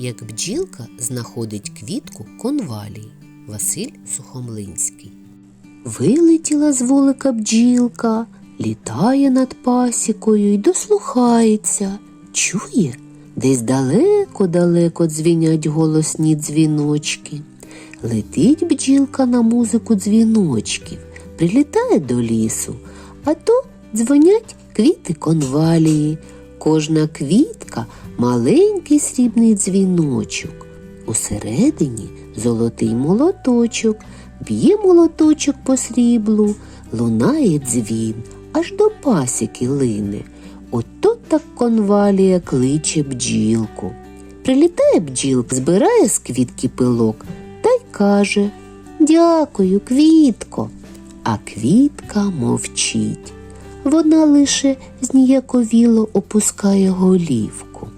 як бджілка знаходить квітку конвалії. Василь Сухомлинський. Вилетіла з вулика бджілка, літає над пасікою й дослухається. Чує, десь далеко-далеко дзвінять голосні дзвіночки. Летить бджілка на музику дзвіночків, прилітає до лісу, а то дзвонять квіти конвалії. Кожна квітка маленький срібний дзвіночок. Усередині золотий молоточок, б'є молоточок по сріблу, лунає дзвін, аж до пасіки лине. Ото так конвалія кличе бджілку. Прилітає бджілка, збирає з квітки пилок та й каже Дякую, квітко. А квітка мовчить. Вона лише зніяковіло опускає голівку.